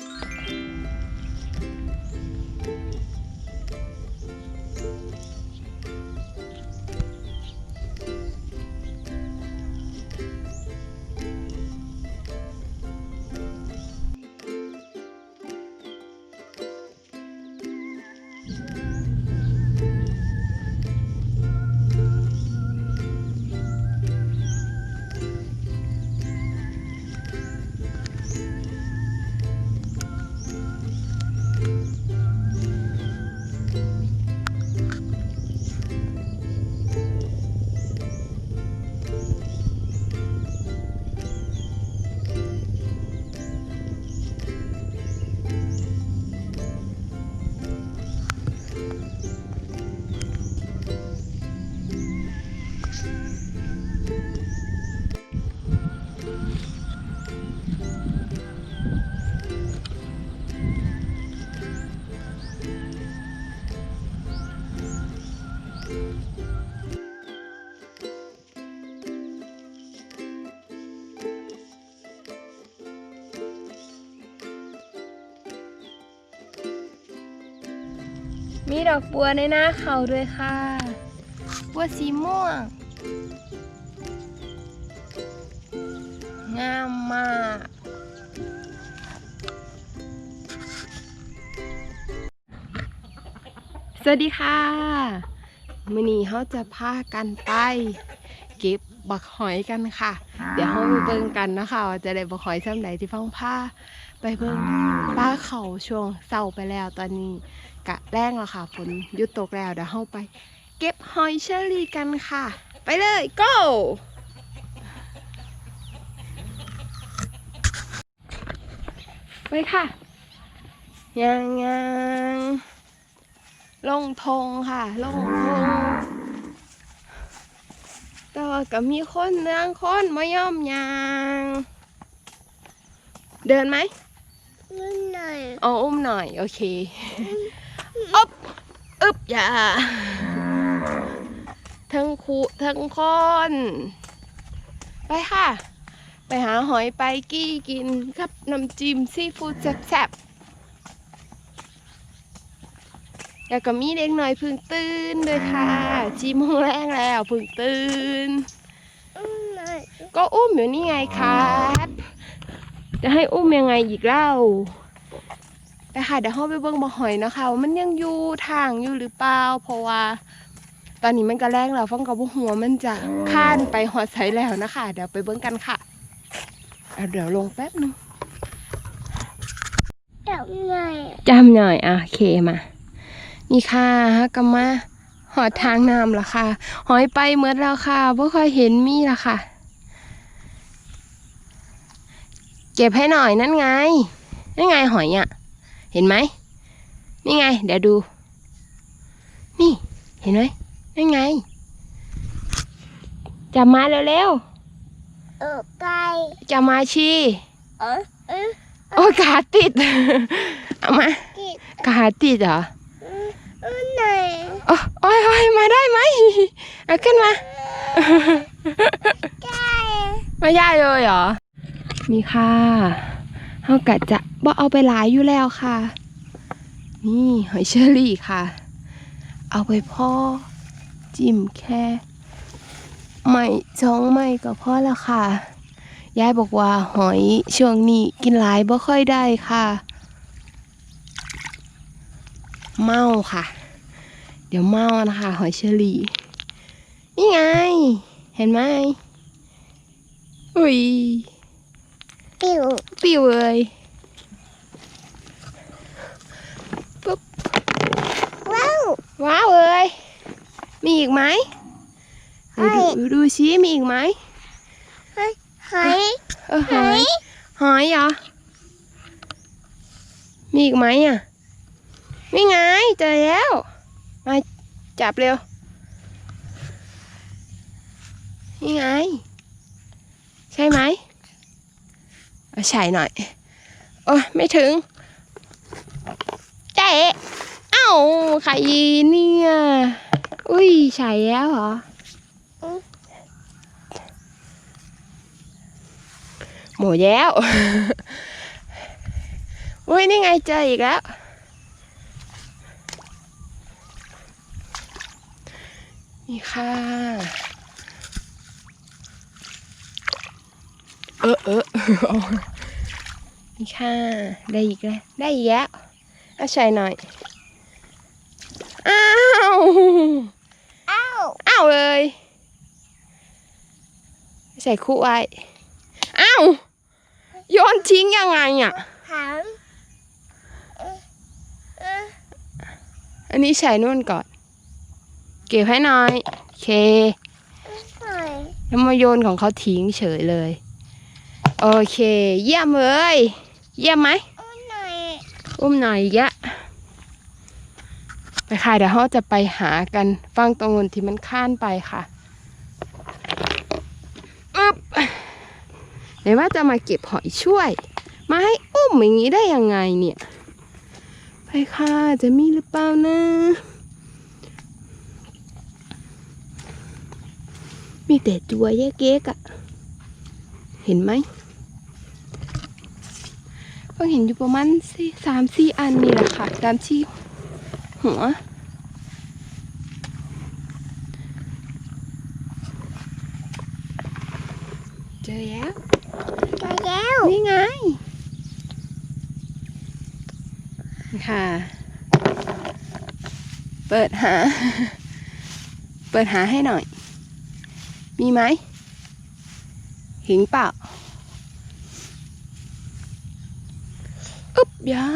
you มีดอกบัวในหน้าเขาด้วยค่ะ บัวสีม่วง งามมากสวัสดีค่ะมื้อนี้เขาจะพากันไปเก็บบักหอยกันค่ะ เดี๋ยวเขาไปเบิ่งกันนะคะว่าจะได้บักหอยซ้ำไหนที่ฟังผ้าไปเบิ่งป้าเขาช่วงเศร้าไปแล้วตอนนี้ กะแรงแล้วค่ะฝนหยุดตกแล้วเดี๋ยวเขาไป เก็บหอยเชอรี่กันค่ะ ไปเลย go ไปค่ะยังยังลงทงค่ะ ลงทงแต่ว่าก็มีคนเรื่องคนมาย่อมยาง เดินไหมนิดหน่อยเอาอุ้มหน่อย โอเคอ๊บ อึบอย่า ทั้งคูทั้งคนไปค่ะ ไปหาหอยไปกี้กินกับน้ำจิ้มซีฟู้ดแซ่บๆแล้วก็มีเด็กหน่อยเพึ่งตื่นด้วยค่ะจีโมงแรงแล้วเพึ่งตื่นนิดหน่อยก็อุ้มอยู่นี่ไงครับ จะให้อุ้มยังไงอีกเล่า ไปค่ะเดี๋ยวเราไปเบิ่งบ่อหอยนะคะว่ามันยังอยู่ทางอยู่หรือเปล่าเพราะว่า ตอนนี้มันก็แรงแล้วฟังกับหัวมันจะข้านไปหอดใสแล้วนะคะ เดี๋ยวไปเบิ่งกันค่ะเอาเดี๋ยวลงแป๊บนึงเดี๋ยวหน่อยจำหน่อยอะโอเคมานี่ค่ะฮะกำมาหอดทางน้ำละค่ะ หอยไปเมื่อแล้วค่ะเพราะค่อยเห็นมีละค่ะ เก็บให้หน่อยนั่นไงนั่นไงหอยอะ เห็นไหมนี่ไง เดี๋ยวดู นี่ เห็นไหมนั่นไงจับมาเร็วเออไก่ๆจับมาชีเออเออโอ้ยขาติดเอามากินขาติดเหรอนิดหน่อยโอ้โอ้ยโอ้ยมาได้ไหมเอาขึ้นมาไก่ไม่ได้เลยเหรอ มีค่ะ เฮากะจะบ่เอาไปหลายอยู่แล้วค่ะ นี่หอยเชอรี่ค่ะ เอาไปพ่อจิ้มแค่ไม่ช่องไม่ก็พ่อแล้วค่ะ ยายบอกว่าหอยช่วงนี้กินหลายบ่ค่อยได้ค่ะ เมาค่ะ เดี๋ยวเมานะคะ หอยเชอรี่ นี่ไง เห็นไหมอุ้ย ปิวปิวเลยปุ๊บว้าวว้าวเลยมีอีกไหมดูดูดูชี้มีอีกไหมหอยเออหอยหอยเหรอมีอีกไหมอะนี่ไงเจอแล้วมาจับเร็วนี่ไง ใช่ไหม เอาใส่หน่อย โอ้ไม่ถึงเจ๊เอ้าใครเนี่ย อุ้ยใส่แล้วเหรอ หมดแล้ว อุ้ยนี่ไงเจออีกแล้วนี่ค่ะ เออเออนี่ค่ะ ได้อีกแล้ว ได้อีกแล้วเอาใส่หน่อย อ้าว อ้าว อ้าวเลย ใส่คู่ไว้ อ้าว โยนทิ้งยังไงอะอันนี้ใส่นู่นก่อน เก็บให้หน่อยโอเค แล้วมาโยนของเขาทิ้งเฉยเลย โอเค เยี่ยมเลยเยี่ยมไหมอุ้มหน่อยอุ้มหน่อยอีกอะไปค่ะเดี๋ยวเราจะไปหากันฟังตรงนู้นที่มันข้านไปค่ะอึ๊บเดี๋ยวว่าจะมาเก็บหอยช่วย มาให้อุ้มอย่างนี้ได้ยังไงเนี่ย ไปค่ะจะมีหรือเปล่านะมีแต่ตัวแยกเก๊กอะเห็นไหมเพิ่งเห็นอยู่ประมาณสี่สามสี่อันนี่แหละค่ะตามที่หัวเจอแล้วไปแล้วนี่ไงนี่ค่ะ เปิดหา เปิดหาให้หน่อย มีไหมเห็นเปล่า อึ๊บยา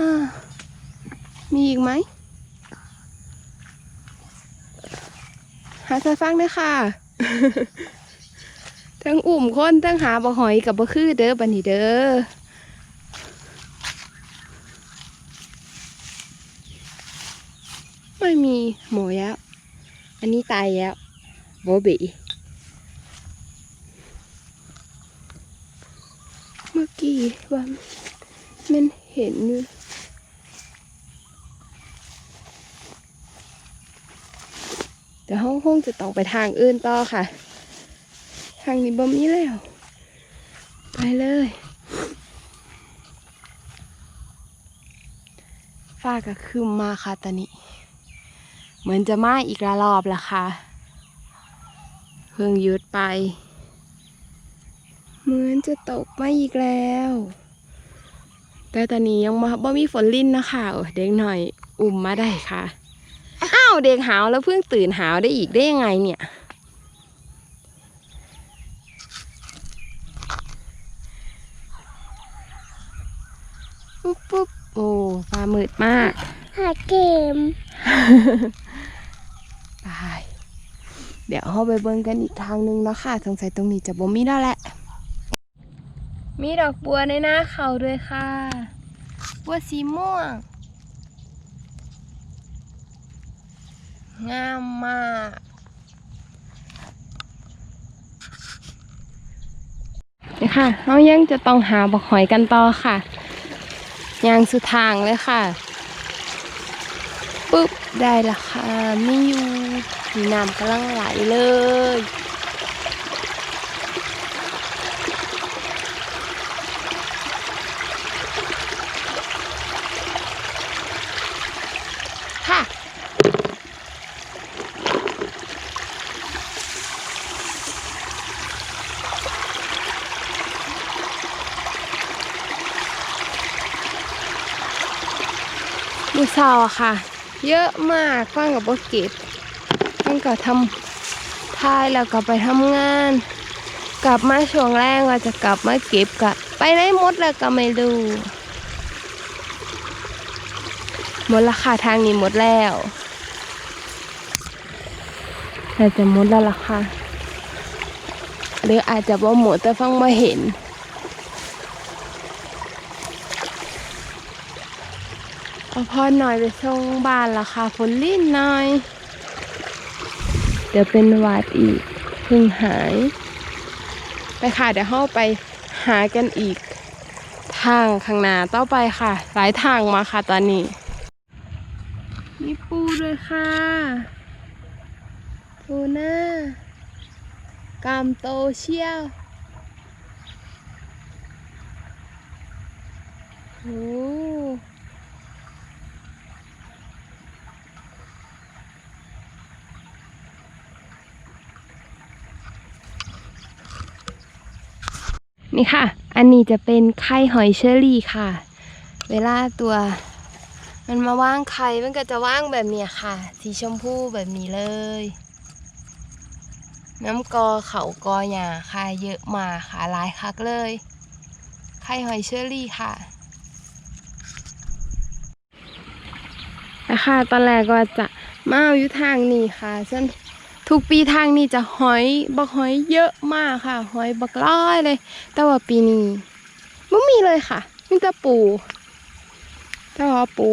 มีอีกไหม หาใส่ฟังด้วยค่ะ ทั้งอุ่มคนทั้งหาบ่หอยกับบ่คือเด้อบันนี้เด้อไม่มีหมูแล้ว อันนี้ตายแล้วโบบีเมื่อกี้ว่ามัน เห็นอยู่เดี๋ยวห้องห้องจะต้องไปทางอื่นต่อค่ะ ทางนี้บ่มีแล้ว ไปเลยฟ้าก็คืมมาค่ะตอนนี้ เหมือนจะมาอีกระลอบละค่ะ เพิ่งหยุดไป เหมือนจะตกมาอีกแล้ว แต่ตอนนี้ยังมาบ่มีฝนลิ่นนะคะโอ้เด็กหน่อยอุ่มมาได้ค่ะ อ้าวเด็กหาวแล้วเพิ่งตื่นหาวได้อีกได้ยังไงเนี่ยปุ๊บปุ๊บโอ้ฟ้ามืดมาก หาเกมไปเดี๋ยวเราไปเบิ่งกันอีกทางหนึงแล้วค่ะ สงสัยตรงนี้จะบ่มีแล้วแหละ มีดอกบัวในหน้าเขาด้วยค่ะ บัวสีม่วง งามมากนี่ค่ะเรายังจะต้องหาบักหอยกันต่อค่ะยางสุดทางเลยค่ะ ปุ๊บ ได้ละค่ะ ไม่อยู่มีน้ำกำลังไหลเลย มือเศร้าอะค่ะ เยอะมากฟังกับบ่เก็บฟังก็ทำทายแล้วก็ไปทำงาน กลับมาช่วงแรกว่าจะกลับมาเก็บกะไปได้หมดแล้วก็ไม่รู้หมดราคาทางนี้หมดแล้วแต่จะหมดแล้วล่ะค่ะหรืออาจจะบ่าหมดแต่ฟังมาเห็น เอาพอหน่อยไปส่งบ้านละค่ะฝนลิ่นหน่อย เดี๋ยวเป็นวัดอีกเพิ่งหาย ไปค่ะเดี๋ยวเข้าไปหากันอีก ทางข้างหน้าต่อไปค่ะ หลายทางมาค่ะตอนนี้ มีปูด้วยค่ะ ปูหน้ากามโตเชี่ยวโอ้ โอ้ นี่ค่ะ อันนี้จะเป็นไข่หอยเชอรี่ค่ะ เวลาตัว มันมาว่างไข่มันก็จะว่างแบบเนี้ยค่ะ สีชมพูแบบนี้เลย น้ำกอเขากอหยาค่ะเยอะมากค่ะหลายคักเลย ไข่หอยเชอรี่ค่ะนะคะตอนแรกก็จะมาอยู่ทางนี้ค่ะซึ่ง ทุกปีทางนี้จะหอยบักหอยเยอะมากค่ะ หอยบักร้อยเลย แต่ว่าปีนี้ไม่มีเลยค่ะมีแต่ปูแต่ว่าปู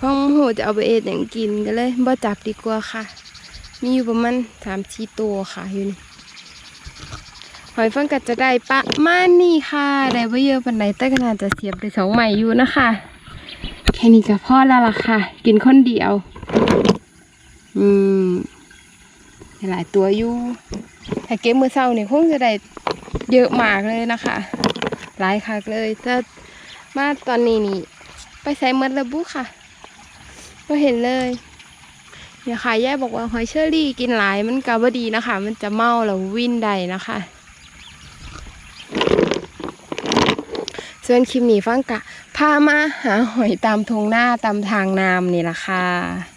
พ่อมโหจะเอาไปเอ็ดอย่างกินกันเลยบ่จับดีกว่าค่ะ มีอยู่ประมาณสามสี่ตัวค่ะอยู่นี่หอยฟังก็จะได้ประมาณนี้ค่ะ ได้ไม่เยอะปานใดแต่ก็น่าจะเสียบได้สองใหม่อยู่นะคะ แค่นี้ก็พอแล้วล่ะค่ะ กินคนเดียว อืม หลายตัวอยู่ถ้าเก็บมือเศร้าเนี่ยคงจะได้เยอะมากเลยนะคะ หลายคักเลยถ้ามาตอนนี้นี่ ไปใส่หมดแล้วบุค่ะก็เห็นเลยเนี่ยค่ะแย่บอกว่าหอยเชอรี่กินหลายมันก็บ่ดีนะคะ มันจะเมาแล้ววิ่นได้นะคะ ส่วนคลิปนี้ฟังกะพามาหาหอยตามทงหน้าตามทางน้ำนี่ละค่ะ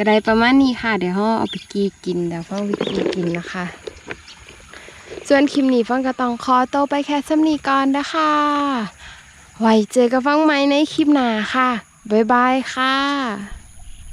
ก็ได้ประมาณนี้ค่ะ เดี๋ยวเราเอาไปกีกินเดี๋ยวฟังไปกีกินนะคะ ส่วนคลิปนี้ฟังก็ต้องขอโตวไปแค่สำนีก่อนนะคะ ไว้เจอกับฟังใหม่ในคลิปหน้าค่ะ บ๊ายบายค่ะ